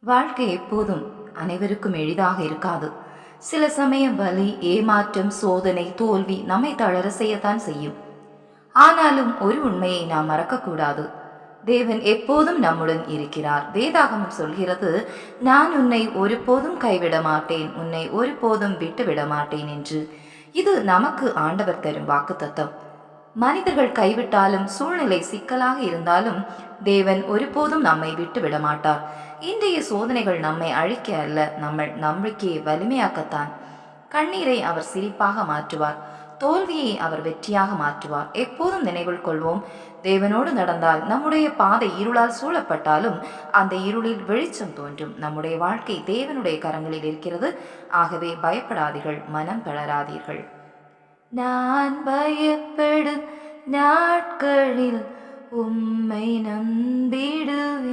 வாழ்க்கை எப்போதும் அனைவருக்கும் எளிதாக இருக்காது. சில சமயம் வலி ஏமாற்றம் சோதனை தோல்வி நம்மை தளர செய்யத்தான் செய்யும். ஆனாலும் ஒரு உண்மையை நாம் மறக்கக்கூடாது. தேவன் எப்போதும் நம்முடன் இருக்கிறார். வேதாகமம் சொல்கிறது நான் உன்னை ஒருபோதும் கைவிட மாட்டேன். உன்னை ஒருபோதும் விட்டுவிட மாட்டேன் என்று. இது நமக்கு ஆண்டவர் தரும் வாக்குத்தத்தம். மனிதர்கள் கைவிட்டாலும் சூழ்நிலை சிக்கலாக இருந்தாலும் தேவன் ஒருபோதும் நம்மை விட்டு விடமாட்டார் இன்றைய சோதனைகள் நம்மை அழிக்க அல்ல நம்ம நம்பிக்கையை வலிமையாக்கத்தான். கண்ணீரை அவர் சிரிப்பாக மாற்றுவார் தோல்வியை அவர் வெற்றியாக மாற்றுவார். எப்போதும் நினைவில் கொள்வோம் தேவனோடு நடந்தால் நம்முடைய பாதை இருளால் சூழப்பட்டாலும் அந்த இருளில் வெளிச்சம் தோன்றும். நம்முடைய வாழ்க்கை தேவனுடைய கரங்களில் இருக்கிறது. ஆகவே பயப்படாதீர்கள் மனம் தளராதீர்கள். நான் பயப்படும் நாட்களில் உம்மை நம்பிடுவேன்.